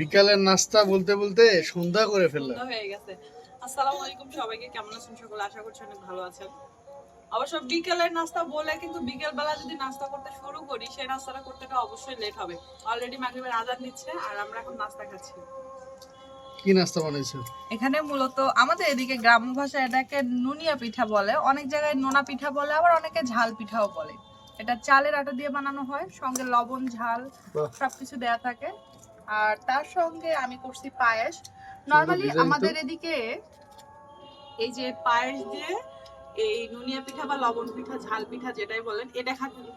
বিকালের নাস্তা বলতে বলতে সন্ধ্যা করে ফেললাম। হয়ে গেছে। আসসালামু আলাইকুম সবাইকে কেমন আছেন সকলে? আশা করছি অনেক ভালো আছেন। অবশ্য বিকেলের নাস্তা বলে কিন্তু বিকেল বেলা যদি নাস্তা করতে শুরু করি সেই নাস্তাটা করতে তো অবশ্যই লেট হবে। অলরেডি মাগরিবের আজান দিচ্ছে আর আমরা এখন নাস্তা খাচ্ছি। কি নাস্তা বানাইছো এখানে মূলত আমাদের এদিকে গ্রাম্য ভাষায় এটাকে নুনিয়া পিঠা বলে। অনেক জায়গায় নোনা পিঠা বলে আবার অনেকে ঝাল পিঠাও বলে। এটা চালের আটা দিয়ে বানানো হয় সঙ্গে লবণ ঝাল সবকিছু দেয়া থাকে। আর তার সঙ্গে আমি করছি পায়েস। নর্মালি। আমাদের এদিকে এই যে পায়েস দিয়ে এই নুনিয়া পিঠা বা লবণ পিঠা ঝাল পিঠা যেটাই বলেন এটা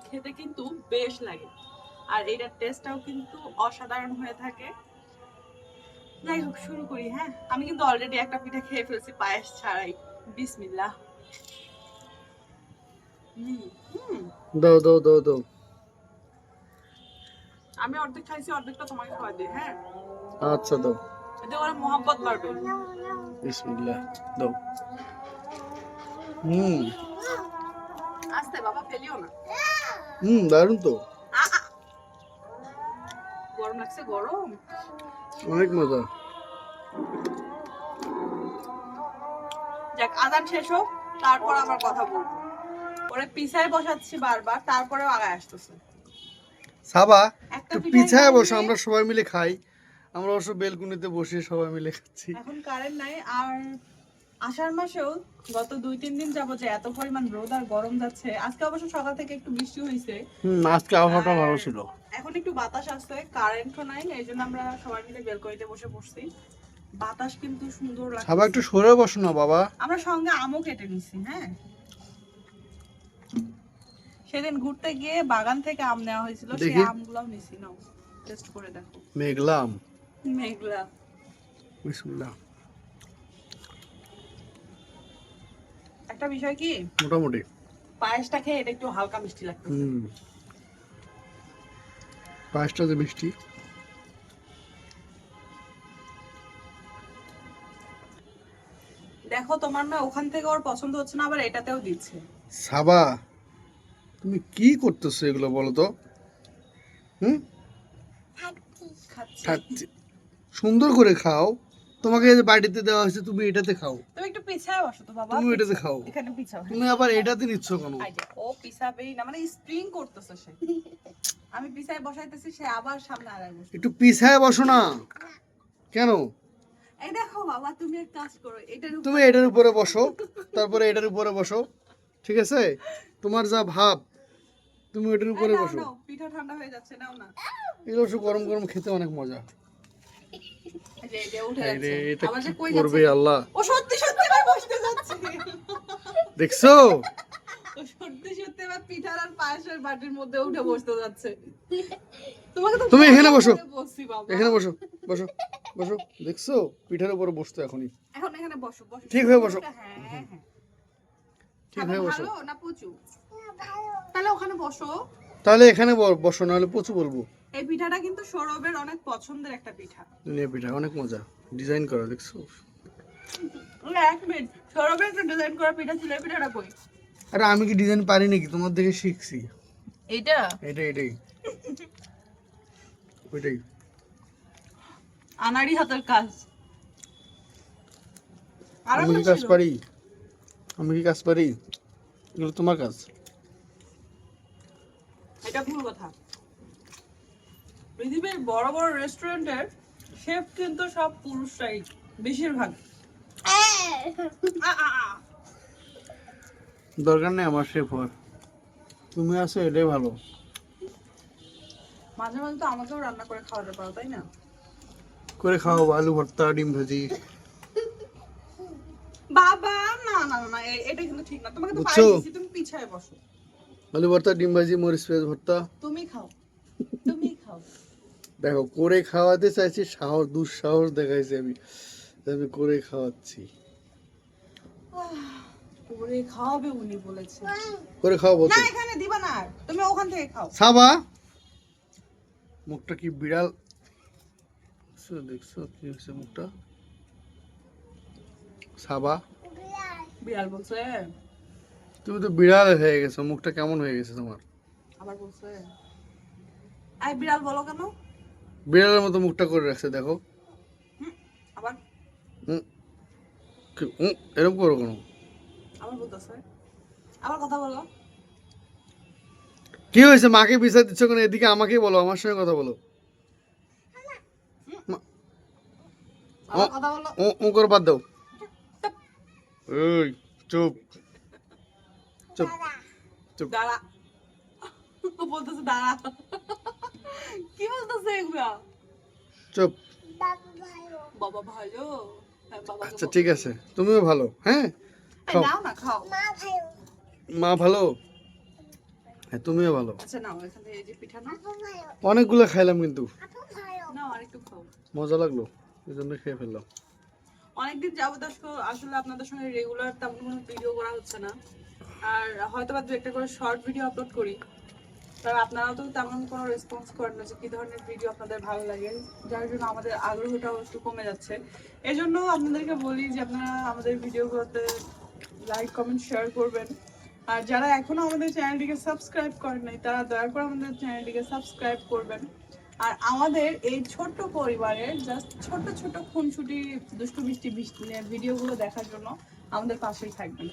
খেতে কিন্তু বেশ লাগে। আর এটার টেস্টটাও কিন্তু অসাধারণ হয়ে থাকে। যাই হোক শুরু করি হ্যাঁ? আমি কিন্তু অলরেডি একটা পিঠা খেয়ে ফেলছি পায়েস ছাড়াই। বিসমিল্লাহ। দাও দাও দাও দাও। আমি অর্ধেক খাইছি অর্ধেকটা তোমাকে খাওয়া দিই হ্যাঁ? আচ্ছা দাও। এতে করে মোহাম্মত বাড়বে। বিসমিল্লাহ দাও। হুম। আস্তে বাবা ফেলিও না। হুম দারুণ তো। গরম লাগছে গরম। অনেক মজা। যাক আদান শেষ হোক তারপর আবার কথা বলব। ওরে পিছায় বসাচ্ছি বারবার তারপরেও আগায় আসতেছে। সাবা একটু পিছায় বসো আমরা সবাই মিলে খাই। আমরা অবশ্য বেলকুনিতে বসে সবাই মিলে খাচ্ছি। এখন কারেন্ট নাই আর আষাঢ় মাসেও গত দুই তিন দিন যাব যে এত পরিমাণ রোদ আর গরম যাচ্ছে আজকে অবশ্য সকাল থেকে একটু বৃষ্টি হয়েছে হুম আজকে আবহাওয়াটা ভালো ছিল। এখন একটু বাতাস আসছে কারেন্টও নাই এই জন্য আমরা সবাই মিলে বেলকনিতে বসে পড়ছি। বাতাস কিন্তু সুন্দর লাগছে। একটু সরে বসো না বাবা। আমরা সঙ্গে আমও কেটে নিছি হ্যাঁ? সেদিন ঘুরতে গিয়ে বাগান থেকে আম নেওয়া হয়েছিল সেই। আমগুলোও নিছি নাও টেস্ট করে দেখো। মেঘলাম মেঘলা। বিসমিল্লাহ। একটা বিষয় কি? মোটামুটি। পায়েসটা খেয়ে এটা একটু হালকা মিষ্টি লাগতো হুম। পায়েসটা যে মিষ্টি। দেখো তোমার না ওখান থেকে ওর পছন্দ হচ্ছে না আবার এটাতেও দিচ্ছে। সাবা। তুমি কি করতেছো এগুলো বলো তো হুম খাচ্ছি সুন্দর করে খাও। তোমাকে বাড়িতে দেওয়া হয়েছে তুমি এটাতে খাও। তুমি একটু পিছায় বসো তো বাবা। তুমি এটাতে খাও। এখানে পিছাও। তুমি আবার এটাতে নিচ্ছ কেন? ও পিছাবেই না মানে স্প্রিং করতেছে সে। আমি পিছায় বসাইতেছি সে আবার সামনে আগায় বসে একটু পিছায় বসো না। কেন? এই দেখো বাবা তুমি এক কাজ করো এটার উপর তুমি এটার উপরে বসো তারপরে এটার উপরে বসো। ঠিক আছে? তোমার যা ভাব তুমি এটার উপরে বসো। পিঠা ঠান্ডা হয়ে যাচ্ছে নাও না। এগুলো সব গরম গরম খেতে অনেক মজা। এটা কি করবে আল্লাহ? ও সত্যি সত্যি এবার বসতে যাচ্ছে। দেখছ? সত্যি সত্যি এবার পিঠার আর পায়েসের বাটির মধ্যে উঠে বসতে যাচ্ছে। তোমাকে তো তুমি এখানে বসো। এখানে বসো বসো বসো। দেখছ? পিঠার উপরে বসতো এখনই। এখন এখানে বসো বসো। ঠিক হয়ে বসো। হ্যাঁ হ্যাঁ। ঠিক হয়ে বসো? ভালো না তাহলে ওখানে বসো। তাহলে এখানে বসো নাহলে প্রচুর বলব। এই পিঠাটা কিন্তু সৌরভের অনেক পছন্দের একটা পিঠা। দুনিয়া পিঠা অনেক মজা। ডিজাইন করা দেখছ? না, এক মিনিট। সৌরভের একটা ডিজাইন করা পিঠা ছিল পিঠাটা কই? আরে আমি কি ডিজাইন পারি নাকি? তোমার দেখে শিখছি। এইটা? এটাই এটাই ওইটাই। আনাড়ি হাতের কাজ। আর আমি কাজ। পারি? আমি কি কাজ পারি? এগুলো তোমার কাজ। এটা ভুল কথা। পৃথিবীর বড় বড় রেস্টুরেন্টের শেফ কিন্তু সব পুরুষরাই বেশিরভাগ। দরকার নেই আমার শেফ হওয়ার। তুমি আছো এটাই ভালো। মাঝে মাঝে তো আমাকেও রান্না করে খাওয়াতে পারো তাই না? করে খাও আলু ভর্তা ডিম ভাজি। বাবা না না না, এটা কিন্তু ঠিক না। তোমাকে তো বুঝছ? পাই দিছি তুমি পিছায় বসো। আলু ভর্তা ডিম ভাজি মরিচ পেঁয়াজ ভর্তা। তুমি খাও তুমি খাও। দেখো করে খাওয়াতে চাইছি সাহস দুঃসাহস দেখাইছি আমি। আমি করে খাওয়াচ্ছি। করে খাওয়াবে উনি বলেছে। করে খাওয়াবো না এখানে দিবা না তুমি ওখান থেকে খাও। সাবা! মুখটা কি বিড়াল? দেখছ, দেখছ কি হয়েছে মুখটা? সাবা? বিড়াল বলছে। তুমি তো বিড়াল হয়ে গেছো মুখটা কেমন হয়ে গেছে তোমার? আবার বলছে। আই বিড়াল বলো কেন? বিড়ালের মতো মুখটা করে রাখছে দেখো। আবার? হুম কি- হুম, এরকম করো কোনো? আবার বলতেছে। আবার কথা বলো। কি হয়েছে? মাকে বিচার দিচ্ছ কেন? এদিকে আমাকেই বলো আমার সঙ্গে কথা বলো। ও করে বাদ দাও। এই চুপ। চুপ। চুপ। দাঁড়া। বলতেছে দাঁড়া। কি বলতেছে এগুলা? চুপ। বাবা ভালো হ্যাঁ, আচ্ছা ঠিক আছে। তুমিও ভালো হ্যাঁ? খাও। না খাও। মা ভালো? হ্যাঁ তুমিও ভালো। আচ্ছা নাও এখান এই যে পিঠা নাও। অনেকগুলো খাইলাম কিন্তু। নাও আরেকটু খাও। মজা লাগল। এই জন্য খেয়ে ফেললাম। অনেকদিন যাবত আসলে আপনাদের সঙ্গে রেগুলার তেমন কোনো ভিডিও করা হচ্ছে না। আর হয়তো বা দু একটা করে শর্ট ভিডিও আপলোড করি। কারণ আপনারাও তো তেমন কোনো রেসপন্স করেন না যে কী ধরনের ভিডিও আপনাদের ভালো লাগে। যার জন্য আমাদের আগ্রহটাও একটু কমে যাচ্ছে। এই জন্য আপনাদেরকে বলি যে আপনারা আমাদের ভিডিওগুলোতে লাইক কমেন্ট শেয়ার করবেন। আর যারা এখনও আমাদের চ্যানেলটিকে সাবস্ক্রাইব করেন নাই, তারা দয়া করে আমাদের চ্যানেলটিকে সাবস্ক্রাইব করবেন। আর আমাদের এই ছোট্ট পরিবারের জাস্ট ছোট ছোট খুনসুটি, দুষ্টু মিষ্টি ভিডিওগুলো দেখার জন্য আমাদের পাশেই থাকবেন।